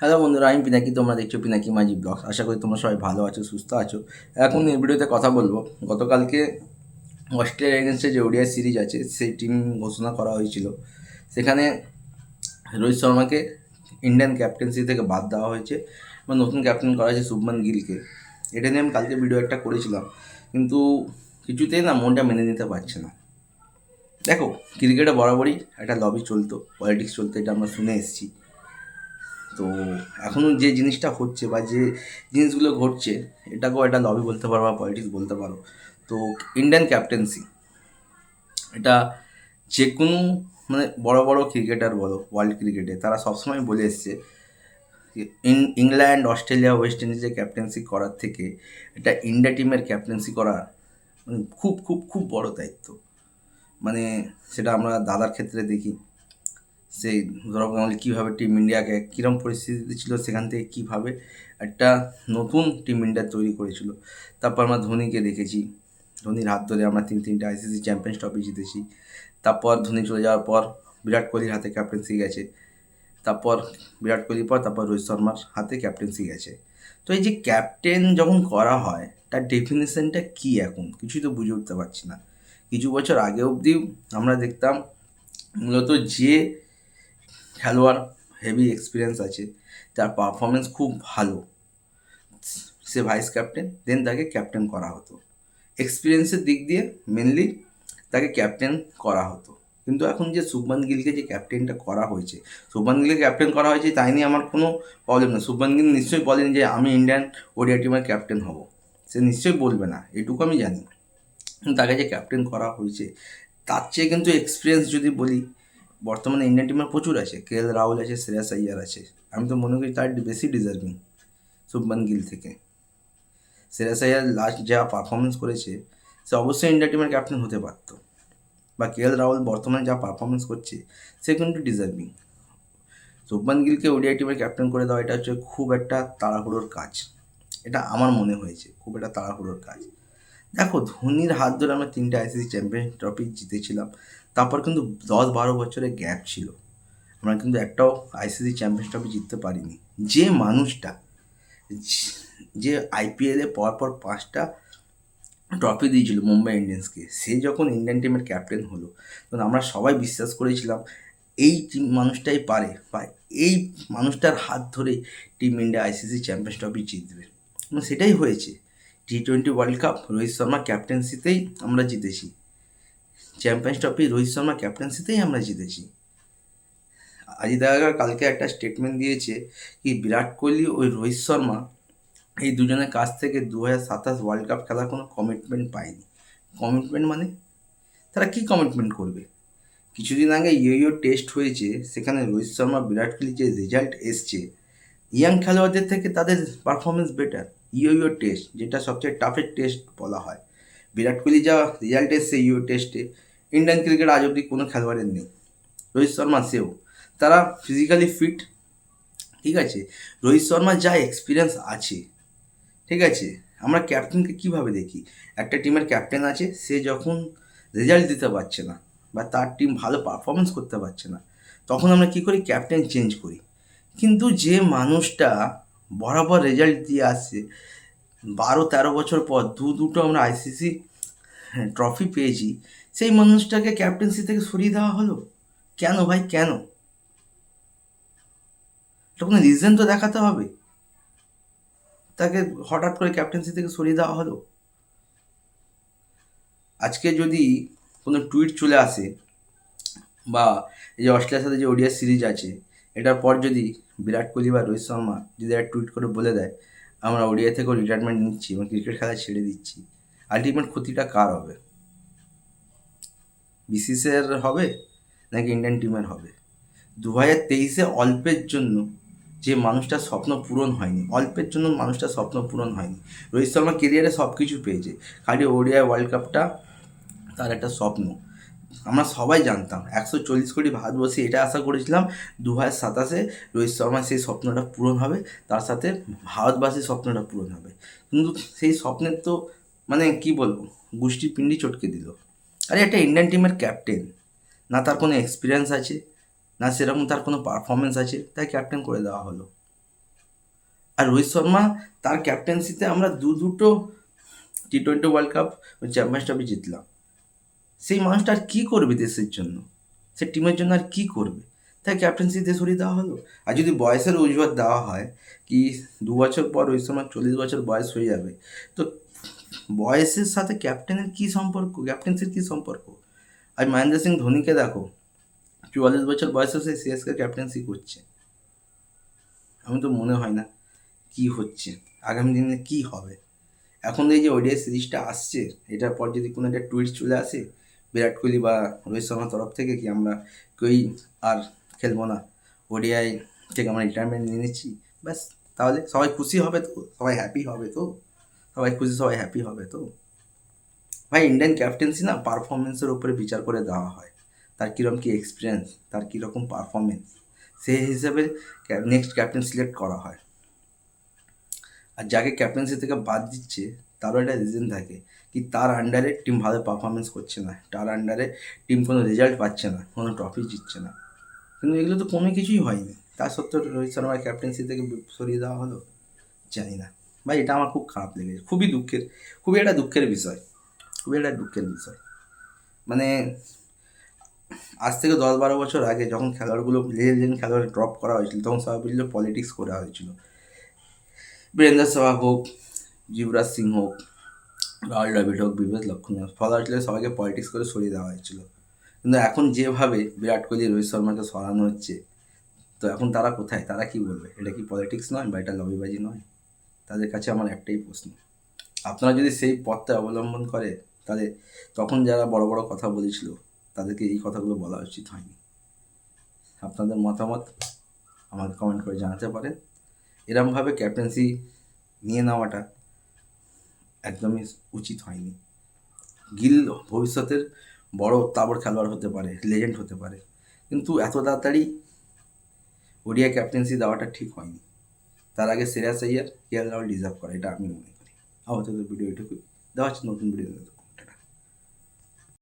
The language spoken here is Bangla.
হ্যালো বন্ধুরা, আমি পিনাকি, তোমরা দেখছ পিনাকি মাঝি ব্লগ আশা করি তোমরা সবাই ভালো আছো, সুস্থ আছো। এখন এই ভিডিওতে কথা বলব। গতকালকে অস্ট্রেলিয়া এগেনস্টে যে ওডিআই সিরিজ আছে, সেই টিম ঘোষণা করা হয়েছিল। সেখানে রোহিত শর্মাকে ইন্ডিয়ান ক্যাপ্টেন্সি থেকে বাদ দেওয়া হয়েছে এবং নতুন ক্যাপ্টেন করা হয়েছে শুভমান গিলকে। এটা নিয়ে আমি কালকে ভিডিও একটা করেছিলাম। কিন্তু কিছুতেই না মনটা মেনে নিতে পারছে না। দেখো ক্রিকেটে বরাবরই একটা লবি চলতো পলিটিক্স চলতো, এটা আমরা শুনে এসেছি। তো এখনও যে জিনিসটা হচ্ছে বা যে জিনিসগুলো ঘটছে, এটাকেও একটা লবি বলতে পারো বা পলিটিক্স বলতে পারো। তো ইন্ডিয়ান ক্যাপ্টেন্সি এটা যে কোনো মানে বড় বড় ক্রিকেটার বলো ওয়ার্ল্ড ক্রিকেটে তারা সবসময় বলে এসছে ইংল্যান্ড অস্ট্রেলিয়া ওয়েস্ট ইন্ডিজের ক্যাপ্টেন্সি করার থেকে এটা ইন্ডিয়া টিমের ক্যাপ্টেন্সি করা মানে খুব খুব খুব বড় দায়িত্ব। মানে সেটা আমরা দাদার ক্ষেত্রে দেখি। সেই সৌরভ গাঙ্গুলি কীভাবে টিম ইন্ডিয়াকে কীরকম পরিস্থিতিতে ছিল, সেখান থেকে কীভাবে একটা নতুন টিম ইন্ডিয়া তৈরি করেছিল। তারপর আমরা ধোনিকে দেখেছি। ধোনির হাত ধরে আমরা তিন, তিনটে আইসিসি চ্যাম্পিয়ন্স ট্রফি জিতেছি। তারপর ধোনি চলে যাওয়ার পর বিরাট কোহলির হাতে ক্যাপ্টেন্সি গেছে। তারপর বিরাট কোহলির পর তারপর রোহিত শর্মার হাতে ক্যাপ্টেন্সি গেছে। তো এই যে ক্যাপ্টেন যখন করা হয়, তার ডেফিনেশনটা কী এখন? কিছুই তো বুঝে উঠতে পারছি না। কিছু বছর আগে অবধি আমরা দেখতাম মূলত যে খেলোয়াড় হেভি এক্সপিরিয়েন্স আছে তার পারফরমেন্স খুব ভালো। সে ভাইস ক্যাপ্টেন দেন তাকে ক্যাপ্টেন করা হতো। এক্সপিরিয়েন্সের দিক দিয়ে মেনলি তাকে ক্যাপ্টেন করা হতো। কিন্তু এখন যে শুভমান গিলকে যে ক্যাপ্টেনটা করা হয়েছে, শুভমান গিলকে ক্যাপ্টেন করা হয়েছে, তাই নিয়ে আমার কোনো প্রবলেম না শুভমান গিল নিশ্চয়ই বলেন যে আমি ইন্ডিয়ান ওডিয়া টিমের ক্যাপ্টেন হব। সে নিশ্চয়ই বলবে না, এটুকু আমি জানি। তাকে যে ক্যাপ্টেন করা হয়েছে, তার চেয়ে কিন্তু এক্সপিরিয়েন্স যদি বলি বর্তমানে ইন্ডিয়ান টিমের প্রচুর আছে। কে এল রাহুল আছে, শ্রেয়াস আইয়ার আছে। আমি তো মনে করি তার বেশি ডিজার্ভিং শুভমান গিল থেকে। শ্রেয়াস আইয়ার লাস্ট যা পারফরমেন্স করেছে, সে অবশ্যই ইন্ডিয়া টিমের ক্যাপ্টেন হতে পারতো। বা কে এল রাহুল বর্তমানে যা পারফরমেন্স করছে, সে কিন্তু ডিজার্ভিং শুভমান গিলকে ওডিআই টিমের ক্যাপ্টেন করে দেওয়া, এটা হচ্ছে খুব একটা তাড়াহুড়োর কাজ। এটা আমার মনে হয়েছে, খুব একটা তাড়াহুড়োর কাজ। দেখো, ধোনির হাত ধরে আমরা তিনটে আইসিসি চ্যাম্পিয়ন ট্রফি জিতেছিলাম। তারপর কিন্তু দশ বারো বছরের গ্যাপ ছিল। আমরা কিন্তু একটাও আইসিসি চ্যাম্পিয়ন ট্রফি জিততে পারিনি। যে মানুষটা, যে আইপিএলে পরপর পাঁচটা ট্রফি দিয়েছিল মুম্বাই ইন্ডিয়ান্সকে, সে যখন ইন্ডিয়ান টিমের ক্যাপ্টেন হলো, তখন আমরা সবাই বিশ্বাস করেছিলাম, এই টিম মানুষটাই পারে বা এই মানুষটার হাত ধরে team India ICC champions trophy জিতবে। সেটাই হয়েছে। T twenty world cup Rohit Sharma ক্যাপ্টেন্সিতেই আমরা জিতেছি। চ্যাম্পিয়ন্স ট্রফি রোহিত শর্মা ক্যাপ্টেন্সিতেই আমরা জিতেছি। আজি দেখা কালকে একটা স্টেটমেন্ট দিয়েছে কি, বিরাট কোহলি ওই রোহিত শর্মা এই দুজনের কাছ থেকে দু হাজার সাতাশ ওয়ার্ল্ড কাপ খেলার কোনো কমিটমেন্ট পায়নি। কমিটমেন্ট মানে? তারা কী কমিটমেন্ট করবে? কিছুদিন আগে ইয়ো টেস্ট হয়েছে, সেখানে রোহিত শর্মা বিরাট কোহলি যে রেজাল্ট এসছে ইয়াং খেলোয়াড়দের থেকে তাদের পারফরমেন্স বেটার ইয়ো টেস্ট, যেটা সবচেয়ে টাফের টেস্ট বলা হয়। বিরাট কোহলি যা রেজাল্ট এসছে ইউ টেস্টে ইন্ডিয়ান ক্রিকেট আজ অব্দি কোনো খেলোয়াড়ের নেই। রোহিত শর্মা সেও। তারা ফিজিক্যালি ফিট ঠিক আছে? রোহিত শর্মার যা এক্সপিরিয়েন্স আছে, ঠিক আছে? আমরা ক্যাপ্টেনকে কীভাবে দেখি? একটা টিমের ক্যাপ্টেন আছে, সে যখন রেজাল্ট দিতে পারছে না, বা তার টিম ভালো পারফরমেন্স করতে পারছে না, তখন আমরা কী করি? ক্যাপ্টেন চেঞ্জ করি। কিন্তু যে মানুষটা বরাবর রেজাল্ট দিয়ে আসছে। বারো, তেরো বছর পর দু, দুটো আমরা আইসিসি ট্রফি পেয়েছি। সেই মানুষটাকে ক্যাপ্টেন্সি থেকে সরিয়ে দেওয়া হলো? কেন ভাই, কেন? এটা কোনো রিজন তো দেখাতে হবে? তাকে হঠাৎ করে ক্যাপ্টেন্সি থেকে সরিয়ে দেওয়া হলো? আজকে যদি কোনো টুইট চলে আসে, বা এই যে অস্ট্রেলিয়ার সাথে যে ওডিয়া সিরিজ আছে এটার পর যদি বিরাট কোহলি বা রোহিত শর্মা যদি একটা টুইট করে বলে দেয়, আমরা ওডিআই থেকেও রিটায়ারমেন্ট নিচ্ছি এবং ক্রিকেট খেলা ছেড়ে দিচ্ছি আলটিমেট ক্ষতিটা কার হবে? বিসিসের হবে নাকি ইন্ডিয়ান টিমের হবে? দু হাজার তেইশে অল্পের জন্য যে মানুষটার স্বপ্ন পূরণ হয়নি, অল্পের জন্য মানুষটার স্বপ্ন পূরণ হয়নি, রোহিত শর্মা কেরিয়ারে সব কিছু পেয়েছে, খালি ওডিআই ওয়ার্ল্ড কাপটা তার একটা স্বপ্ন। আমরা সবাই জানতাম। একশো চল্লিশ কোটি ভারতবর্ষে এটা আশা করেছিলাম দু হাজার সাতাশে রোহিত শর্মার সেই স্বপ্নটা পূরণ হবে, তার সাথে ভারতবাসীর স্বপ্নটা পূরণ হবে। কিন্তু সেই স্বপ্নের তো মানে কি বলব গোষ্ঠী পিণ্ডি চটকে দিল। আরে একটা ইন্ডিয়ান টিমের ক্যাপ্টেন, না তার কোনো এক্সপিরিয়েন্স আছে, না সেরকম তার কোনো পারফরমেন্স আছে, তাই ক্যাপ্টেন করে দেওয়া হলো। আর রোহিত শর্মা, তার ক্যাপ্টেন্সিতে আমরা দু দুটো T twenty world cup champions trophy জিতলাম। সেই মানুষটা আর কী করবে দেশের জন্য? সে টিমের জন্য আর কী করবে? তাই ক্যাপ্টেন্সিতে সরিয়ে দেওয়া হলো? আর যদি বয়সের অজুহাত দেওয়া হয়, কি দু বছর পর ওই সময় চল্লিশ বছর বয়স হয়ে যাবে? তো বয়সের সাথে ক্যাপ্টেনের কী সম্পর্ক? ক্যাপ্টেন্সির কী সম্পর্ক? আর মহেন্দ্র সিং ধোনিকে দেখো, চুয়াল্লিশ বছর বয়সে সে সিএসকে ক্যাপ্টেন্সি করছে। আমি তো মনে হয় না কি হচ্ছে, আগামী দিনে কি হবে? এখন এই যে ওডিআই সিরিজটা আসছে, এটার পর যদি কোনো একটা টুইট চলে আসে বিরাট কোহলি বা রোহিত শর্মার তরফ থেকে কি আমরা কেউই আর খেলব না? ওডিআই থেকে আমরা রিটায়ারমেন্ট নিয়ে নিচ্ছি। ব্যাস, তাহলে সবাই খুশি হবে তো? সবাই হ্যাপি হবে তো? সবাই খুশি, সবাই হ্যাপি হবে তো? ভাই ইন্ডিয়ান ক্যাপ্টেন্সি না পারফরমেন্সের উপরে বিচার করে দেওয়া হয়। তার কীরকম কী এক্সপিরিয়েন্স তার কীরকম পারফরমেন্স সেই হিসাবে নেক্সট ক্যাপ্টেন সিলেক্ট করা হয়। আর যাকে ক্যাপ্টেন্সি থেকে বাদ দিচ্ছে, তারও একটা রিজন থাকে। কি তার আন্ডারে টিম ভালো পারফরমেন্স করছে না। তার আন্ডারে টিম কোনো রেজাল্ট পাচ্ছে না, কোনো ট্রফি জিতছে না। কিন্তু এগুলো তো কোনো কিছুই হয়নি। তা সত্ত্বেও রোহিত শর্মার ক্যাপ্টেন্সি থেকে সরিয়ে দেওয়া হলো? জানি না। ভাই, এটা আমার খুব খারাপ লেগেছে। খুবই দুঃখের, খুবই একটা দুঃখের বিষয়। খুবই একটা দুঃখের বিষয়। মানে আজ থেকে দশ বারো বছর আগে যখন খেলোয়াড়গুলো লেজেন্ড খেলোয়াড় ড্রপ করা হয়েছিল, তখন সবাই বলছিল পলিটিক্স করা হয়েছিল। বীরেন্দ্র সেহবাগ হোক, যুবরাজ সিং হোক রাহুল হোক বিবেক লক্ষণ ফলা হয়েছিল সবাইকে পলিটিক্স করে সরিয়ে দেওয়া হয়েছিল। কিন্তু এখন যেভাবে বিরাট কোহলি, রোহিত শর্মাকে সরানো হচ্ছে, তো এখন তারা কোথায়? তারা কি বলবে? এটা কি পলিটিক্স নয় বা এটা লবিবাজি নয়? তাদের কাছে আমার একটাই প্রশ্ন। আপনারা যদি সেই পথটা অবলম্বন করে, তাহলে তখন যারা বড় বড় কথা বলেছিল, তাদেরকে এই কথাগুলো বলা উচিত হয়নি। আপনাদের মতামত আমাকে কমেন্ট করে জানাতে পারেন। এরমভাবে ক্যাপ্টেন্সি নিয়ে নেওয়াটা একদমই উচিত হয়নি। গিল ভবিষ্যতের বড় তাবর খেলোয়াড় হতে পারে লেজেন্ড হতে পারে। কিন্তু এত তাড়াতাড়ি ওডিয়া ক্যাপ্টেন্সি দেওয়াটা ঠিক হয়নি। তার আগে সিরিয়াস আইয়ার কেএল রাহুল ডিজার্ভ করে, এটা আমি মনে করি। আপাতত ভিডিও এটুকুই। দেওয়া হচ্ছে নতুন ভিডিও